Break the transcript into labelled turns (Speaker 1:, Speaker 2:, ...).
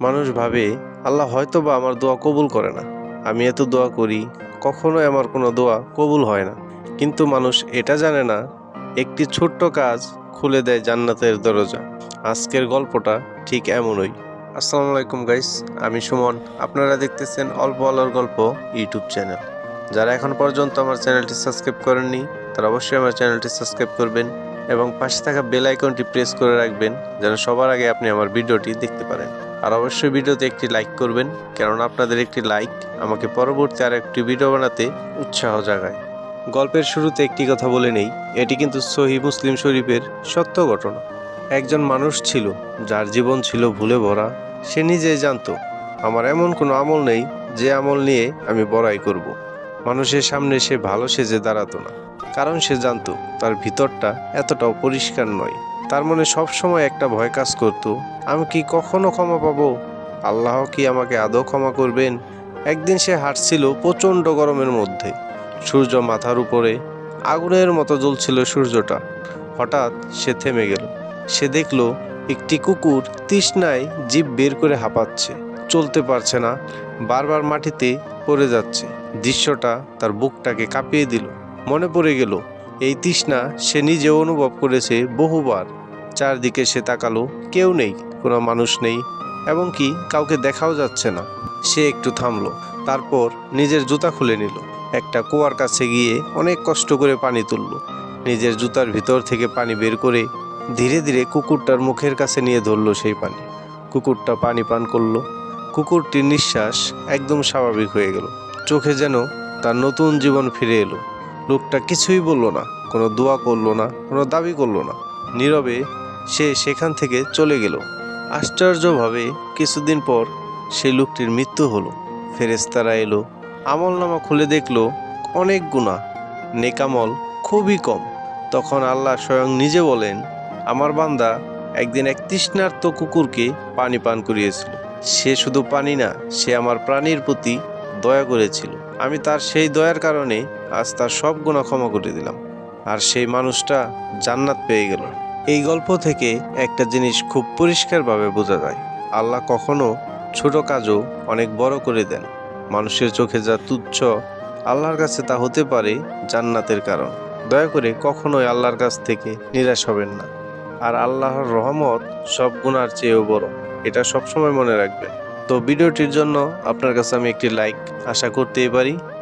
Speaker 1: মানুষ ভাবে, আল্লাহ হয়তো বা আমার দোয়া কবুল করে না। আমি এত দোয়া করি, কখনোই আমার কোনো দোয়া কবুল হয় না। কিন্তু মানুষ এটা জানে না, একটি ছোট্ট কাজ খুলে দেয় জান্নাতের দরজা। আজকের গল্পটা ঠিক এমনই। আসসালামু আলাইকুম গাইস, আমি সুমন। আপনারা দেখতেছেন অল্প আলোর গল্প ইউটিউব চ্যানেল। যারা এখন পর্যন্ত আমার চ্যানেলটি সাবস্ক্রাইব করেননি, তারা অবশ্যই আমার চ্যানেলটি সাবস্ক্রাইব করবেন এবং পাশে থাকা বেল আইকনটি প্রেস করে রাখবেন, যেন সবার আগে আপনি আমার ভিডিওটি দেখতে পারেন। আর অবশ্যই ভিডিওতে একটি লাইক করবেন, কেননা আপনাদের একটি লাইক আমাকে পরবর্তী আর একটি ভিডিও বানাতে উৎসাহ জাগায়। গল্পের শুরুতে একটি কথা বলে নেই, এটি কিন্তু সহি মুসলিম শরীফের সত্য ঘটনা। একজন মানুষ ছিল, যার জীবন ছিল ভুলে ভরা, সে নিজেই জানতো, আমার এমন কোনো আমল নেই যে আমল নিয়ে আমি বড়াই করব। মানুষের সামনে সে ভালো সেজে দাঁড়াতো না, কারণ সে জানত তার ভিতরটা এতটাও পরিষ্কার নয়। তার মনে সব সময় একটা ভয় কাজ করতো। আমি কি কখনো ক্ষমা পাবো? আল্লাহ কি আমাকে আদৌ ক্ষমা করবেন? একদিন সে হাঁটছিল প্রচণ্ড গরমের মধ্যে। সূর্য মাথার উপরে আগুনের মতো জ্বলছিল সূর্যটা। হঠাৎ সে থেমে গেল। সে দেখল একটি কুকুর তৃষ্ণায় জিভ বের করে হাঁপাচ্ছে। চলতে পারছে না, বারবার মাটিতে পড়ে যাচ্ছে। দৃশ্যটা তার বুকটাকে কাঁপিয়ে দিল। মনে পড়ে গেল এই তৃষ্ণা সে নিজে অনুভব করেছে বহুবার। চারদিকে সে তাকালো, কেউ নেই, কোনো মানুষ নেই, এবং কি কাউকে দেখাও যাচ্ছে না। সে একটু থামলো, তারপর নিজের জুতা খুলে নিল। একটা কুয়ার কাছে গিয়ে অনেক কষ্ট করে পানি তুললো। নিজের জুতার ভিতর থেকে পানি বের করে ধীরে ধীরে কুকুরটার মুখের কাছে নিয়ে ধরলো সেই পানি। কুকুরটা পানি পান করল। কুকুরটির নিঃশ্বাস একদম স্বাভাবিক হয়ে গেল। চোখে যেন তার নতুন জীবন ফিরে এলো। লোকটা কিছুই বলল না, কোনো দোয়া করল না, কোনো দাবি করল না। নীরবে সে সেখান থেকে চলে গেল। আশ্চর্যভাবে কিছুদিন পর সেই লোকটির মৃত্যু হলো। ফেরেস্তারা এলো আমল নামা খুলে দেখল, অনেক গুণা নেকামল খুবই কম। তখন আল্লাহ স্বয়ং নিজে বলেন, আমার বান্দা একদিন এক তৃষ্ণার্ত কুকুরকে পানি পান করিয়েছিল। সে শুধু পানি না, সে আমার প্রাণীর প্রতি দয়া করেছিল। আমি তার সেই দয়ার কারণে আজ তার সব গুণা ক্ষমা করে দিলাম। আর সেই মানুষটা জান্নাত পেয়ে গেল। এই গল্প থেকে একটা জিনিস খুব পরিষ্কারভাবে বোঝা যায়। আল্লাহ কখনো ছোট কাজও অনেক বড় করে দেন। মানুষের চোখে যা তুচ্ছ, আল্লাহর কাছে তা হতে পারে জান্নাতের কারণ। দয়া করে কখনোই আল্লাহর কাছ থেকে নিরাশ হবেন না। আর আল্লাহর রহমত সব গুণার চেয়েও বড়। এটা সবসময় মনে রাখবেন। তো ভিডিওটির জন্য আপনার কাছে আমি একটি লাইক আশা করতেই পারি।